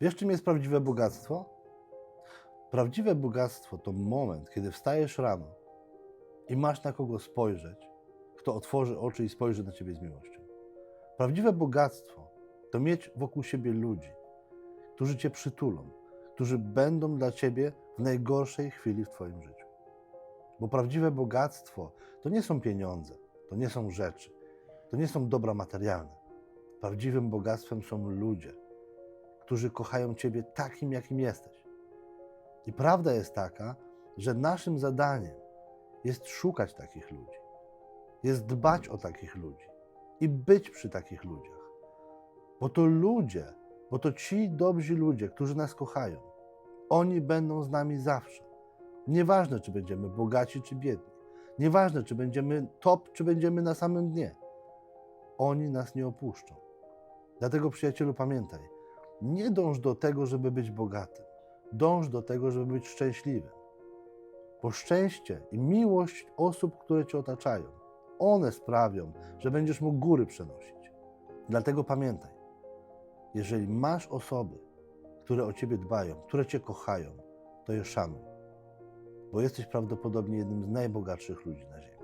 Wiesz, czym jest prawdziwe bogactwo? Prawdziwe bogactwo to moment, kiedy wstajesz rano i masz na kogo spojrzeć, kto otworzy oczy i spojrzy na ciebie z miłością. Prawdziwe bogactwo to mieć wokół siebie ludzi, którzy cię przytulą, którzy będą dla ciebie w najgorszej chwili w twoim życiu. Bo prawdziwe bogactwo to nie są pieniądze, to nie są rzeczy, to nie są dobra materialne. Prawdziwym bogactwem są ludzie, którzy kochają Ciebie takim, jakim jesteś. I prawda jest taka, że naszym zadaniem jest szukać takich ludzi, jest dbać o takich ludzi i być przy takich ludziach. Bo to ludzie, bo to ci dobrzy ludzie, którzy nas kochają, oni będą z nami zawsze. Nieważne, czy będziemy bogaci, czy biedni. Nieważne, czy będziemy top, czy będziemy na samym dnie. Oni nas nie opuszczą. Dlatego, przyjacielu, pamiętaj, nie dąż do tego, żeby być bogatym. Dąż do tego, żeby być szczęśliwym. Bo szczęście i miłość osób, które cię otaczają, one sprawią, że będziesz mógł góry przenosić. Dlatego pamiętaj, jeżeli masz osoby, które o ciebie dbają, które cię kochają, to je szanuj, bo jesteś prawdopodobnie jednym z najbogatszych ludzi na Ziemi.